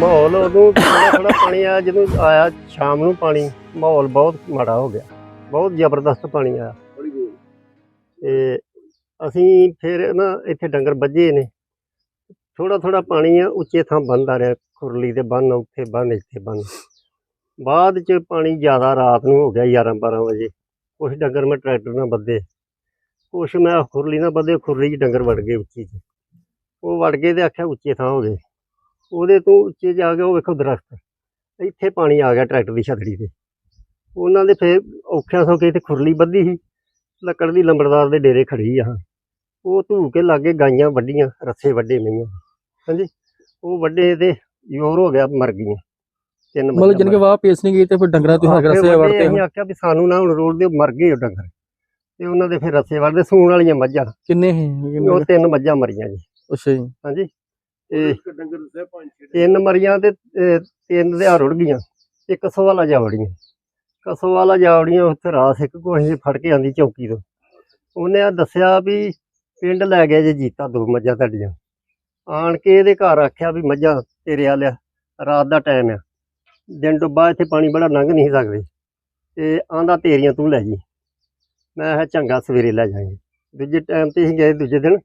ਮਾਹੌਲ ਉਦੋਂ ਥੋੜਾ ਥੋੜਾ ਪਾਣੀ ਆਇਆ, ਜਦੋਂ ਆਇਆ ਸ਼ਾਮ ਨੂੰ ਪਾਣੀ, ਮਾਹੌਲ ਬਹੁਤ ਮਾੜਾ ਹੋ ਗਿਆ। ਬਹੁਤ ਜ਼ਬਰਦਸਤ ਪਾਣੀ ਆਇਆ। ਤੇ ਅਸੀਂ ਫਿਰ ਨਾ ਇੱਥੇ ਡੰਗਰ ਵੱਜੇ ਨੇ। ਥੋੜਾ ਥੋੜਾ ਪਾਣੀ ਆ, ਉੱਚੇ ਥਾਂ ਬੰਦ ਆ ਰਿਹਾ, ਖੁਰਲੀ ਦੇ ਬੰਨ ਉੱਥੇ ਬੰਨ ਇੱਥੇ ਬੰਨ ਬਾਅਦ ਚ ਪਾਣੀ ਜ਼ਿਆਦਾ ਰਾਤ ਨੂੰ ਹੋ ਗਿਆ 11 12 ਵਜੇ। ਕੁਛ ਡੰਗਰ ਮੈਂ ਟਰੈਕਟਰ ਨਾਲ ਬੱਦੇ ਕੁਛ ਮੈਂ ਖੁਰਲੀ ਨਾਲ ਬੱਦੇ ਖੁਰਲੀ 'ਚ ਡੰਗਰ ਵੜ ਗਏ ਉੱਚੀ 'ਚ। ਉਹ ਵੜ ਗਏ ਤੇ ਆਖਿਆ ਉੱਚੇ ਥਾਂ ਹੋ ਗਏ। ਉਹਦੇ ਤੋਂ ਉੱਚੇ ਜਾ ਕੇ ਉਹ ਵੇਖੋ ਦਰਖਤ ਇੱਥੇ ਪਾਣੀ ਆ ਗਿਆ ਟਰੈਕਟਰ ਦੀ ਛਤਰੀ ਤੇ। ਉਹਨਾਂ ਦੇ ਫੇਰ ਔਖਿਆਂ ਸੌਖੇ ਇੱਥੇ ਖੁਰਲੀ ਬੱਧੀ ਸੀ ਲੱਕੜ ਦੀ ਲੰਬੜਦਾਰ ਦੇ ਡੇਰੇ ਖੜੀ ਆ ਉਹ ਧੂ ਕੇ ਲਾਗੇ ਗਾਈਆਂ ਵੱਡੀਆਂ ਰੱਸੇ ਵੱਡੇ ਮਈਆਂ ਹਾਂਜੀ। ਉਹ ਵੱਡੇ ਤੇ ਜ਼ੋਰ ਹੋ ਗਿਆ ਮਰ ਗਈਆਂ ਤਿੰਨ ਮਤਲਬ ਜਨ ਕੇ ਵਾਹ ਪੇਸ ਨਹੀਂ ਗਈ ਤੇ ਫਿਰ ਡੰਗਰਾਂ ਤੋਂ ਹਰ ਰਸੇ ਵੜਤੇ ਅਸੀਂ ਆਖਿਆ ਵੀ ਸਾਨੂੰ ਨਾ ਹੁਣ ਰੋਡ ਦੇ ਮਰ ਗਏ ਉਹ ਡੰਗਰ। ਤੇ ਉਹਨਾਂ ਦੇ ਫਿਰ ਰੱਸੇ ਵੜਦੇ ਸੂਣ ਵਾਲੀਆਂ ਮੱਝਾਂ। ਕਿੰਨੇ ਸੀ? ਉਹ ਤਿੰਨ ਮੱਝਾਂ ਮਰੀਆਂ ਜੀ। ਅੱਛਾ ਜੀ। ਹਾਂਜੀ। ਤਿੰਨ ਮਰੀਆਂ ਤੇ ਅਹ, ਤਿੰਨ ਦੇ ਰੁੜ ਗਈਆਂ। ਇੱਕ ਸਵਾਲਾ ਜਾਵੜੀਆਂ। ਕਸੋਵਾਲਾ ਜਾਵੜੀਆਂ ਉੱਥੇ ਰਾਸ ਇੱਕ ਕੋਈ ਫੜ ਕੇ ਆਂਦੀ ਚੌਕੀ ਤੋਂ। ਉਹਨੇ ਆ ਦੱਸਿਆ ਵੀ ਪਿੰਡ ਲੈ ਗਿਆ ਜੇ ਜੀਤਾ ਦੋ ਮੱਝਾਂ ਤੁਹਾਡੀਆਂ। ਆਣ ਕੇ ਇਹਦੇ ਘਰ ਆਖਿਆ ਵੀ ਮੱਝਾਂ ਤੇਰੇ ਆ ਲਿਆ ਰਾਤ ਦਾ ਟਾਈਮ ਆ। ਦਿਨ ਡੁੱਬਾ ਇੱਥੇ ਪਾਣੀ ਬੜਾ ਲੰਘ ਨਹੀਂ ਸਕਦੇ। ਤੇ ਆਂਦਾ ਤੇਰੀਆਂ ਤੂੰ ਲੈ ਜੀ। ਮੈਂ ਕਿਹਾ ਚੰਗਾ ਸਵੇਰੇ ਲੈ ਜਾਵਾਂਗੇ। ਦੂਜੇ ਟਾਈਮ ਤੇ ਅਸੀਂ ਗਏ ਦੂਜੇ ਦਿਨ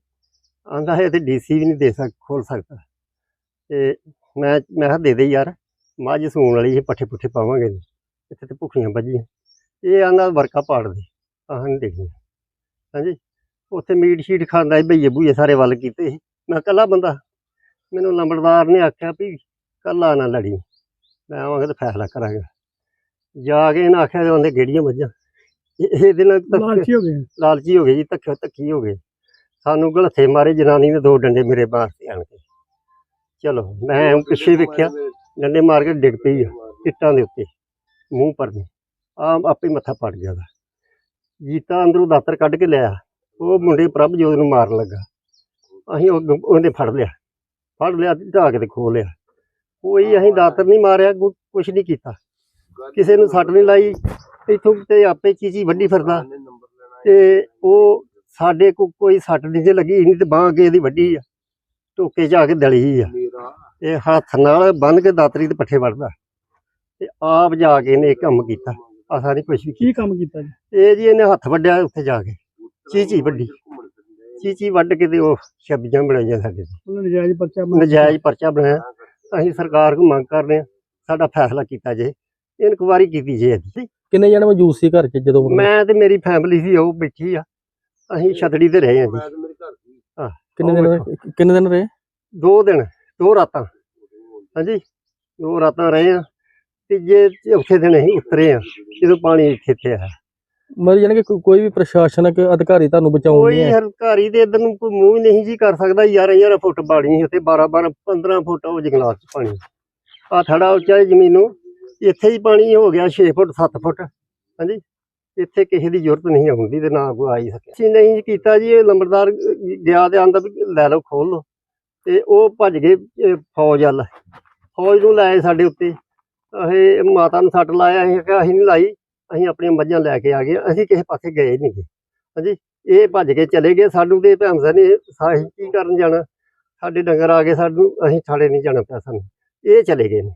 ਆਂਦਾ ਹੈ ਤੇ ਡੀਸੀ ਵੀ ਨਹੀਂ ਦੇ ਸਕ ਖੋਲ ਸਕਦਾ। ਤੇ ਮੈਂ ਮੈਂ ਕਿਹਾ ਦੇ ਦੇ ਯਾਰ ਮੱਝ ਸੂਣ ਵਾਲੀ ਇਹ ਪੱਠੇ ਪੁੱਠੇ ਪਾਵਾਂਗੇ ਇੱਥੇ ਤੇ ਭੁੱਖੀਆਂ ਵੱਜੀਆਂ ਇਹ ਆਂਦਾ ਵਰਕਾ ਪਾੜ ਦੇ ਆਹ ਨਹੀਂ ਦੇਖੀਆਂ ਹਾਂਜੀ ਉੱਥੇ ਮੀਟ ਸ਼ੀਟ ਖਾਂਦਾ ਸੀ ਭਈਏ ਭੂਏ ਸਾਰੇ ਵੱਲ ਕੀਤੇ ਸੀ। ਮੈਂ ਇਕੱਲਾ ਬੰਦਾ। ਮੈਨੂੰ ਲੰਬੜਦਾਰ ਨੇ ਆਖਿਆ ਵੀ ਕੱਲਾ ਨਾ ਲੜੀ। ਮੈਂ ਆਵਾਂਗਾ ਤੇ ਫੈਸਲਾ ਕਰਾਂਗਾ। ਜਾ ਕੇ ਇਹਨਾਂ ਆਖਿਆ ਉਹਦੇ ਗੇੜੀਆਂ ਮੱਝਾਂ ਇਹ- ਇਹਦੇ ਨਾਲ ਲਾਲਚੀ ਹੋ ਗਏ। ਲਾਲਚੀ ਹੋ ਗਏ ਜੀ ਧੱਕੇ ਧੱਕੀ ਹੋ ਗਏ। ਸਾਨੂੰ ਗਲਥੇ ਮਾਰੇ ਜਨਾਨੀ ਨੇ ਦੋ ਡੰਡੇ ਮੇਰੇ ਬਾਹਰ ਤੇ ਆਣ ਕੇ। ਚਲੋ, ਮੈਂ ਪਿੱਛੇ ਵੇਖਿਆ, ਡੰਡੇ ਮਾਰ ਕੇ ਡਿੱਗ ਪਈ ਆ, ਇੱਟਾਂ ਦੇ ਉੱਤੇ, ਮੂੰਹ ਪਰ ਆ ਆਪੇ ਮੱਥਾ ਪੜ ਗਿਆ ਉਹਦਾ। ਜੀਤਾ ਅੰਦਰੋਂ ਦਾਤਰ ਕੱਢ ਕੇ ਲਿਆ, ਉਹ ਮੁੰਡੇ ਪ੍ਰਭਜੋਤ ਨੂੰ ਮਾਰਨ ਲੱਗਾ। ਅਸੀਂ ਉਹਨੇ ਫੜ ਲਿਆ ਫੜ ਲਿਆ ਤੇ ਢਾਹ ਕੇ ਤੇ ਖੋ ਲਿਆ। ਕੋਈ ਅਸੀਂ ਦਾਤਰ ਨਹੀਂ ਮਾਰਿਆ ਕੁਝ ਨਹੀਂ ਕੀਤਾ। ਕਿਸੇ ਨੂੰ ਸੱਟ ਨਹੀਂ ਲਾਈ, ਇੱਥੋਂ ਤੇ ਆਪੇ ਚੀਚੀ ਵੱਡੀ ਫਿਰਦਾ। ਤੇ ਉਹ ਸਾਡੇ ਕੋ ਕੋਈ ਸੱਟ ਨਹੀਂ ਜੇ ਲੱਗੀ ਨਹੀਂ ਤੇ ਬਾਂਹ ਕੇ ਇਹਦੀ ਵੱਡੀ ਆ। ਟੋਕੇ ਜਾ ਕੇ ਦਲੀ ਆ। ਤੇ ਹੱਥ ਨਾਲ ਬੰਨ ਕੇ ਦਾਤਰੀ ਤੇ ਪੱਠੇ ਵੜਦਾ ਤੇ ਆਪ ਜਾ ਕੇ ਇਹਨੇ ਇਹ ਕੰਮ ਕੀਤਾ। ਆਸਾ ਨਹੀਂ ਕੁਛ ਵੀ ਕੀ ਕੰਮ ਕੀਤਾ ਜੀ। ਇਹ ਜੀ ਇਹਨੇ ਹੱਥ ਵੱਡਿਆ ਉੱਥੇ ਜਾ ਕੇ। ਚੀਚੀ ਵੱਡੀ ਚੀਚੀ ਵੱਢ ਕੇ ਤੇ ਉਹ ਛੱਬੀਆਂ ਬਣਾਈਆਂ ਸਾਡੇ ਤੇ। ਉਹਨਾਂ ਨਜਾਇਜ਼ ਪਰਚਾ ਨਜਾਇਜ਼ ਪਰਚਾ ਬਣਾਇਆ। ਅਸੀਂ ਸਰਕਾਰ ਕੋਲ ਮੰਗ ਕਰ ਰਹੇ ਹਾਂ। ਸਾਡਾ ਫੈਸਲਾ ਕੀਤਾ ਜੇ। ਇਨਕੁਆਰੀ ਕੀਤੀ ਜੇ ਕਿੰਨੇ ਜਣੇ ਮੌਜੂਦ ਸੀ ਘਰ 'ਚ ਜਦੋਂ ਮੈਂ ਤੇ ਮੇਰੀ ਫੈਮਿਲੀ ਸੀ ਉਹ ਬੈਠੀ ਆ। ਅਸੀਂ ਛਤੜੀ ਤੇ ਰਹੇ ਹਾਂ ਜੀ। ਕਿੰਨੇ ਉਹ ਦਿਨ ਵੇਖੋ। ਕਿੰਨੇ ਦਿਨ ਰਹੇ? ਦੋ ਦਿਨ ਦੋ ਰਾਤਾਂ। ਹਾਂਜੀ ਦੋ ਰਾਤਾਂ ਰਹੇ ਆ ਤੀਜੇ ਚੌਥੇ ਦਿਨ ਅਸੀਂ ਉਤਰੇ ਆ ਜਦੋਂ ਪਾਣੀ ਇੱਥੇ ਇੱਥੇ ਆਇਆ। ਮਤਲਬ ਜਾਨੀ ਕਿ ਕੋਈ- ਕੋਈ ਵੀ ਪ੍ਰਸ਼ਾਸਨਿਕ ਅਧਿਕਾਰੀ ਤੁਹਾਨੂੰ ਬਚਾਉਣ ਕੋਈ ਨਹੀਂ ਹੈ ਹਰਕਾਰੀ ਦੇ ਇਧਰ ਨੂੰ ਕੋਈ ਮੂੰਹ ਹੀ ਨਹੀਂ ਜੀ ਕਰ ਸਕਦਾ। 11 11 ਫੁੱਟ ਪਾਣੀ ਉੱਥੇ 12 12 15 ਫੁੱਟ ਉਹ ਜੰਗਲਾਤ ਚ ਪਾਣੀ। ਆ ਥੜਾ ਉੱਚਾ ਹੈ ਜ਼ਮੀਨੋਂ ਇੱਥੇ ਹੀ ਪਾਣੀ ਹੋ ਗਿਆ 6 ਫੁੱਟ 7 ਫੁੱਟ। ਹਾਂਜੀ। ਇੱਥੇ ਕਿਸੇ ਦੀ ਜ਼ਰੂਰਤ ਨਹੀਂ ਹੁੰਦੀ ਤੇ ਨਾ ਕੋਈ ਆ ਹੀ ਸਕਿਆ ਅਸੀਂ ਨਹੀਂ ਕੀਤਾ ਜੀ, ਇਹ ਲੰਬੜਦਾਰ ਗਿਆ ਤੇ ਆਂਦਾ ਵੀ ਲੈ ਲਓ ਖੋਲ ਲਓ। ਤੇ ਉਹ ਭੱਜ ਗਏ, ਇਹ ਫੌਜ ਵੱਲ। ਫੌਜ ਨੂੰ ਲਾਏ ਸਾਡੇ ਉੱਤੇ। ਇਹ ਮਾਤਾ ਨੂੰ ਸੱਟ ਲਾਇਆ, ਅਸੀਂ ਕਿਹਾ ਅਸੀਂ ਨਹੀਂ ਲਾਈ, ਅਸੀਂ ਆਪਣੀਆਂ ਮੱਝਾਂ ਲੈ ਕੇ ਆ ਗਏ। ਅਸੀਂ ਕਿਸੇ ਪਾਸੇ ਗਏ ਨਹੀਂ ਗੇ। ਹਾਂਜੀ, ਇਹ ਭੱਜ ਕੇ ਚਲੇ ਗਏ। ਸਾਨੂੰ ਤੇ ਭੈਮਸਾ ਨੇ ਸਾਹੀ ਕੀ ਕਰਨ ਜਾਣਾ? ਸਾਡੇ ਡੰਗਰ ਆ ਗਏ, ਸਾਨੂੰ ਅਸੀਂ ਥਾੜੇ ਨਹੀਂ ਜਾਣਾ ਪਿਆ ਸਾਨੂੰ ਇਹ ਚਲੇ ਗਏ ਨੇ।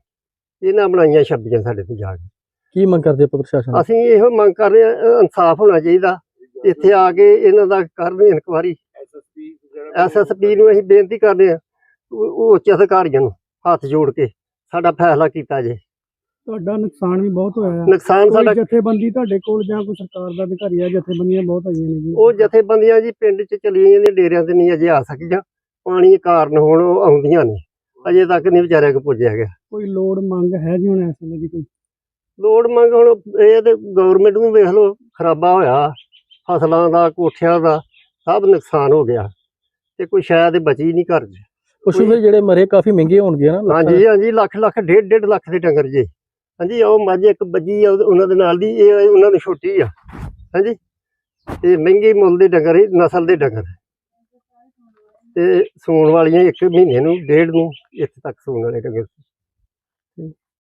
ਇਹਨਾਂ ਬਣਾਈਆਂ ਛੱਬੀਆਂ ਸਾਡੇ ਤੇ ਜਾ ਕੇ। ਕੀ ਮੰਗ ਕਰਦੇ ਆਪਾਂ ਪ੍ਰਸ਼ਾਸਨ ਅਸੀਂ ਇਹੋ ਮੰਗ ਕਰ ਰਹੇ ਹਾਂ ਇਨਸਾਫ ਹੋਣਾ ਚਾਹੀਦਾ। ਇੱਥੇ ਆ ਕੇ ਇਹਨਾਂ ਦਾ ਕਰਨ ਇਨਕੁਆਰੀ। ਐਸਐਸਪੀ ਨੂੰ ਅਸੀਂ ਬੇਨਤੀ ਕਰਦੇ ਹਾਂ ਉਹ ਉਹ ਉੱਚ ਅਧਿਕਾਰੀਆਂ ਨੂੰ ਹੱਥ ਜੋੜ ਕੇ ਸਾਡਾ ਫੈਸਲਾ ਕੀਤਾ ਜੇ ਤੁਹਾਡਾ ਨੁਕਸਾਨ ਵੀ ਬਹੁਤ ਹੋਇਆ ਨੁਕਸਾਨ ਸਾਡਾ ਜਥੇਬੰਦੀ ਤੁਹਾਡੇ ਕੋਲ ਜਾਂ ਕੋਈ ਸਰਕਾਰ ਦਾ ਅਧਿਕਾਰੀ ਆ ਜਥੇਬੰਦੀਆਂ ਬਹੁਤ ਆਈਆਂ ਨੇ ਜੀ। ਉਹ ਜਥੇਬੰਦੀਆਂ ਜੀ ਪਿੰਡ 'ਚ ਚਲੀ ਗਈਆਂ ਨੇ ਡੇਰਿਆਂ ਤੇ ਨਹੀਂ ਅਜੇ ਆ ਸਕੀਆਂ। ਪਾਣੀ ਕਾਰਨ ਹੁਣ ਉਹ ਆਉਂਦੀਆਂ ਨੇ। ਅਜੇ ਤੱਕ ਨਹੀਂ ਵਿਚਾਰਿਆਂ ਕੋ ਪੁੱਜਿਆ ਗਿਆ। ਕੋਈ ਲੋੜ ਮੰਗ ਹੈ ਜੀ ਹੁਣ ਇਸ ਵੇਲੇ ਦੀ ਕੋਈ? ਲੋੜ ਮੰਗ ਹੁਣ ਇਹ ਤੇ ਗਵਰਨਮੈਂਟ ਨੂੰ ਵੇਖ ਲਓ ਖਰਾਬਾ ਹੋਇਆ ਫਸਲਾਂ ਦਾ ਕੋਠਿਆਂ ਦਾ ਸਭ ਨੁਕਸਾਨ ਹੋ ਗਿਆ ਤੇ ਕੋਈ ਸ਼ਾਇਦ ਬਚੀ ਨਹੀਂ ਘਰ 'ਚ। ਪਸ਼ੂ ਫਿਰ ਜਿਹੜੇ ਮਰੇ ਕਾਫੀ ਮਹਿੰਗੇ ਹੋਣਗੇ ਨਾ ਹਾਂਜੀ ਹਾਂਜੀ ਲੱਖ ਲੱਖ ਡੇਢ ਡੇਢ ਲੱਖ ਦੇ ਡੰਗਰ ਜੀ। ਹਾਂਜੀ ਉਹ ਮੱਝ ਇੱਕ ਬੱਜੀ ਆ ਉਹਨਾਂ ਦੇ ਨਾਲ ਦੀ ਇਹ ਉਹਨਾਂ ਦੀ ਛੋਟੀ ਆ। ਹਾਂਜੀ ਤੇ ਮਹਿੰਗੇ ਮੁੱਲ ਦੇ ਡੰਗਰ ਇਹ ਨਸਲ ਦੇ ਡੰਗਰ। ਤੇ ਸੂਣ ਵਾਲੀਆਂ ਇੱਕ ਮਹੀਨੇ ਨੂੰ ਡੇਢ ਨੂੰ ਇੱਥੇ ਤੱਕ ਸੂਣ ਵਾਲੇ ਡੰਗਰ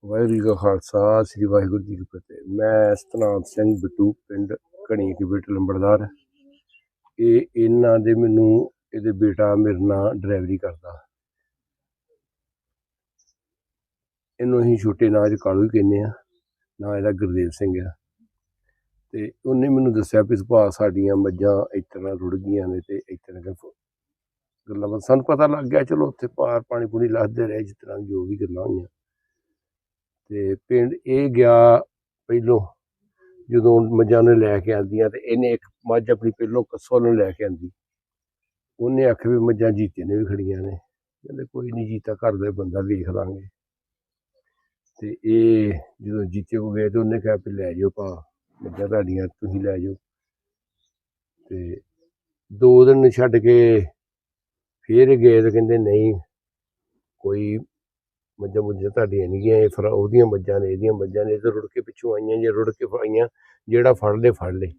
ਵਾਹਿਗੁਰੂ ਜੀ ਕਾ ਖਾਲਸਾ, ਸ੍ਰੀ ਵਾਹਿਗੁਰੂ ਜੀ ਕੀ ਫਤਿਹ। ਮੈਂ ਸਤਨਾਮ ਸਿੰਘ ਬਿੱਟੂ, ਪਿੰਡ ਘਣੀ ਕੇ ਬੇਟ ਲੰਬੜਦਾਰ। ਇਹ ਇਹਨਾਂ ਦੇ ਮੈਨੂੰ, ਇਹਦੇ ਬੇਟਾ ਮੇਰੇ ਨਾਲ ਡਰਾਈਵਰੀ ਕਰਦਾ। ਇਹਨੂੰ ਅਸੀਂ ਛੋਟੇ ਨਾਂ 'ਚ ਕਾਲੂ ਹੀ ਕਹਿੰਦੇ ਆ ਨਾਂ ਇਹਦਾ ਗੁਰਦੇਵ ਸਿੰਘ ਆ। ਤੇ ਉਹਨੇ ਮੈਨੂੰ ਦੱਸਿਆ ਵੀ ਸੁਭਾਅ ਸਾਡੀਆਂ ਮੱਝਾਂ ਇਸ ਤਰ੍ਹਾਂ ਰੁੜ ਗਈਆਂ ਨੇ ਤੇ ਇਸ ਤਰ੍ਹਾਂ ਦੇ ਗੱਲਾਂ ਬਾਤਾਂ। ਸਾਨੂੰ ਪਤਾ ਲੱਗ ਗਿਆ, ਚਲੋ ਉੱਥੇ ਪਾਰ ਪਾਣੀ ਪੂਣੀ ਲੱਥਦੇ ਰਹੇ, ਜਿਸ ਤਰ੍ਹਾਂ ਜੋ ਵੀ ਗੱਲਾਂ ਹੋਈਆਂ। ਤੇ ਪਿੰਡ ਇਹ ਗਿਆ ਪਹਿਲੋਂ, ਜਦੋਂ ਮੱਝਾਂ ਨੇ ਲੈ ਕੇ ਆਂਦੀਆਂ ਤੇ ਇਹਨੇ ਇੱਕ ਮੱਝ ਆਪਣੀ ਪਹਿਲੋਂ ਕੱਸੋ ਨੂੰ ਲੈ ਕੇ ਆਂਦੀ। ਉਹਨੇ ਆਖਿਆ ਵੀ ਮੱਝਾਂ ਜੀਤੇ ਨੇ ਵੀ ਖੜੀਆਂ ਨੇ। ਕਹਿੰਦੇ ਕੋਈ ਨਹੀਂ ਜੀਤਾ, ਘਰ ਦਾ ਬੰਦਾ ਵੇਖ ਲਾਂਗੇ। ਤੇ ਇਹ ਜਦੋਂ ਜੀਤੇ ਕੋ ਗਏ ਤੇ ਉਹਨੇ ਕਿਹਾ ਵੀ ਲੈ ਜਾਓ ਭਾ, ਮੱਝਾਂ ਤੁਹਾਡੀਆਂ ਤੁਸੀਂ ਲੈ ਜਾਓ ਤੇ ਦੋ ਦਿਨ ਛੱਡ ਕੇ ਫੇਰ ਗਏ ਤੇ ਕਹਿੰਦੇ ਨਹੀਂ, ਕੋਈ ਮੱਝਾਂ ਮੁੱਝਾਂ ਤੁਹਾਡੀਆਂ ਨਹੀਂ ਇਹ ਫਿਰ ਉਹਦੀਆਂ ਮੱਝਾਂ ਨੇ, ਇਹਦੀਆਂ ਮੱਝਾਂ ਨੇ, ਇਹ ਤਾਂ ਰੁੜ ਕੇ ਪਿੱਛੋਂ ਆਈਆਂ ਜੇ ਰੁੜ ਕੇ ਆਈਆਂ, ਜਿਹੜਾ ਫੜ ਲੇ ਫੜ ਲੇ।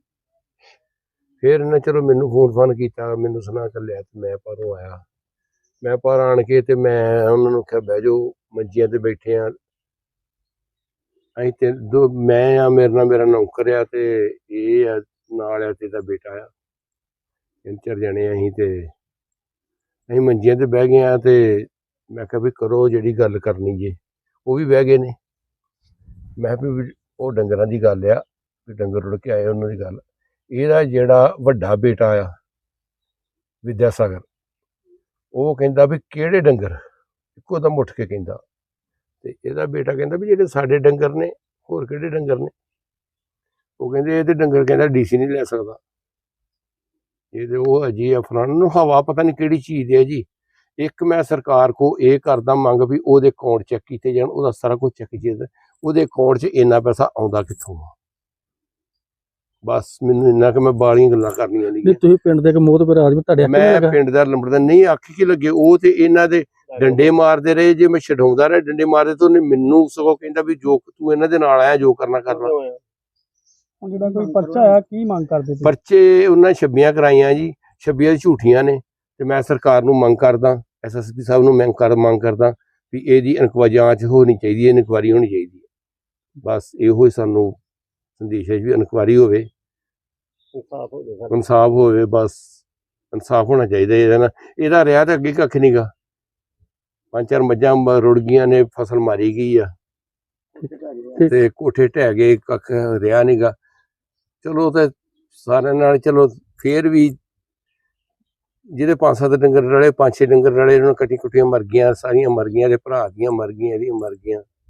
ਫਿਰ ਇਹਨੇ ਚਲੋ ਮੈਨੂੰ ਫੋਨ ਫਾਨ ਕੀਤਾ, ਮੈਨੂੰ ਸੁਣਾ ਚੱਲਿਆ ਤੇ ਮੈਂ ਪਰੋਂ ਆਇਆ। ਮੈਂ ਪਰ ਆਣ ਕੇ ਤੇ ਮੈਂ ਉਹਨਾਂ ਨੂੰ ਕਿਹਾ, ਬਹਿ ਜਾਓ ਮੰਜੀਆਂ ਤੇ ਬੈਠੇ ਆ। ਅਸੀਂ ਤੇ ਦੋ, ਮੈਂ ਆ, ਮੇਰੇ ਨਾਲ ਮੇਰਾ ਨੌਕਰ ਆ ਤੇ ਇਹ ਆ, ਨਾਲ ਆ ਤੇ ਦਾ ਬੇਟਾ ਆ। ਤਿੰਨ ਚਾਰ ਜਣੇ ਅਸੀਂ ਤੇ, ਅਸੀਂ ਮੰਜੀਆਂ ਤੇ ਬਹਿ ਗਏ ਆ ਤੇ ਮੈਂ ਕਿਹਾ ਵੀ ਕਰੋ ਜਿਹੜੀ ਗੱਲ ਕਰਨੀ ਜੇ। ਉਹ ਵੀ ਬਹਿ ਗਏ ਨੇ। ਮੈਂ ਕਿਹਾ ਵੀ ਉਹ ਡੰਗਰਾਂ ਦੀ ਗੱਲ ਆ, ਵੀ ਡੰਗਰ ਰੁੜ ਕੇ ਆਏ ਉਹਨਾਂ ਦੀ ਗੱਲ। ਇਹਦਾ ਜਿਹੜਾ ਵੱਡਾ ਬੇਟਾ ਆ ਵਿਦਿਆ ਸਾਗਰ ਉਹ ਕਹਿੰਦਾ ਵੀ ਕਿਹੜੇ ਡੰਗਰ? ਇੱਕੋ ਦਮ ਉੱਠ ਕੇ ਕਹਿੰਦਾ। ਤੇ ਇਹਦਾ ਬੇਟਾ ਕਹਿੰਦਾ ਵੀ ਜਿਹੜੇ ਸਾਡੇ ਡੰਗਰ ਨੇ, ਹੋਰ ਕਿਹੜੇ ਡੰਗਰ ਨੇ? ਉਹ ਕਹਿੰਦੇ ਇਹਦੇ ਡੰਗਰ ਕਹਿੰਦਾ ਡੀਸੀ ਨਹੀਂ ਲੈ ਸਕਦਾ। ਇਹਦੇ ਉਹ ਅਜੀ ਆ ਫਲਾਣ ਨੂੰ ਹਵਾ ਪਤਾ ਨਹੀਂ ਕਿਹੜੀ ਚੀਜ਼ ਦੀ ਹੈ ਜੀ। ਇੱਕ ਮੈਂ ਸਰਕਾਰ ਕੋ ਇਹ ਕਰਦਾ ਮੰਗ ਵੀ ਉਹਦੇ ਅਕਾਊਂਟ ਚੈੱਕ ਕੀਤੇ ਜਾਣ ਉਹਦਾ ਸਾਰਾ ਕੁਝ ਚੈੱਕ ਕੀਤਾ ਉਹਦੇ ਅਕਾਊਂਟ 'ਚ ਇੰਨਾ ਪੈਸਾ ਆਉਂਦਾ ਕਿੱਥੋਂ ਆ? ਬਸ ਮੈਨੂੰ ਇੰਨਾ ਕਿ ਮੈਂ ਬਾਲੀਆਂ ਗੱਲਾਂ ਕਰਨੀਆਂ ਨਹੀਂ ਤੁਸੀਂ ਪਿੰਡ ਦੇ ਇੱਕ ਮੋਹਤਬਰ ਆਦਮੀ ਤੁਹਾਡੇ ਅੱਖਾਂ ਮੈਂ ਪਿੰਡ ਦਾ ਲੰਬੜਦਾ ਨਹੀਂ ਅੱਖ ਕੀ ਲੱਗੇ ਉਹ ਤੇ ਇਹਨਾਂ ਦੇ ਡੰਡੇ ਮਾਰਦੇ ਰਹੇ ਜੇ ਮੈਂ ਛਡਾਉਂਦਾ ਰਿਹਾ ਡੰਡੇ ਮਾਰਦੇ ਤਾਂ ਉਹਨੇ ਮੈਨੂੰ ਸਗੋਂ ਕਹਿੰਦਾ ਵੀ ਜੋ ਤੂੰ ਇਹਨਾਂ ਦੇ ਨਾਲ ਆਇਆ ਜੋ ਕਰਨਾ ਕਰਨਾ। ਹੁਣ ਜਿਹੜਾ ਕੋਈ ਪਰਚਾ ਆ ਕੀ ਮੰਗ ਕਰਦੇ ਪਰਚੇ ਉਹਨਾਂ ਛੱਬੀਆਂ ਕਰਾਈਆਂ ਜੀ ਛੱਬੀਆਂ ਝੂਠੀਆਂ ਨੇ ਤੇ ਮੈਂ ਸਰਕਾਰ ਨੂੰ ਮੰਗ ਕਰਦਾ। ਐਸਐਸਪੀ ਸਾਹਿਬ ਨੂੰ ਮੈਂ ਕਰ ਮੰਗ ਕਰਦਾ ਵੀ ਇਹਦੀ ਇਨਕੁਆਇਰੀ ਜਾਂਚ ਹੋਣੀ ਚਾਹੀਦੀ ਹੈ ਇਨਕੁਆਇਰੀ ਹੋਣੀ ਚਾਹੀਦੀ ਹੈ। ਬਸ ਇਹੋ ਹੀ ਸਾਨੂੰ ਸੰਦੇਸ਼ ਹੈ ਵੀ ਇਨਕੁਆਇਰੀ ਹੋਵੇ। ਇਨਸਾਫ ਹੋ ਜਾਏਗਾ। ਇਨਸਾਫ ਹੋਵੇ ਬਸ ਇਨਸਾਫ ਹੋਣਾ ਚਾਹੀਦਾ ਇਹਦਾ ਨਾ ਇਹਦਾ ਤਾਂ ਅੱਗੇ ਕੱਖ ਨਹੀਂਗਾ ਪੰਜ ਚਾਰ ਮੱਝਾਂ ਰੁੜ ਗਈਆਂ ਨੇ ਫਸਲ ਮਾਰੀ ਗਈ ਆ। ਤੇ ਕੋਠੇ ਢਹਿ ਗਏ ਕੱਖ ਰਿਹਾ ਨਹੀਂਗਾ ਚਲੋ ਤੇ ਸਾਰਿਆਂ ਨਾਲ ਚਲੋ ਫੇਰ ਵੀ ਜਿਹਦੇ ਪੰਜ ਸੱਤ ਡੰਗਰ ਰਲੇ ਪੰਜ ਛੇ ਡੰਗਰ ਰਲੇ ਉਹਨਾਂ ਕੱਟੀ ਕੁੱਟੀਆਂ ਮਰ ਗਈਆਂ, ਸਾਰੀਆਂ ਮਰ ਗਈਆਂ ਦੇ ਭਰਾ ਦੀਆਂ ਮਰ ਗਈਆਂ, ਇਹਦੀਆਂ ਮਰ ਗਈਆਂ।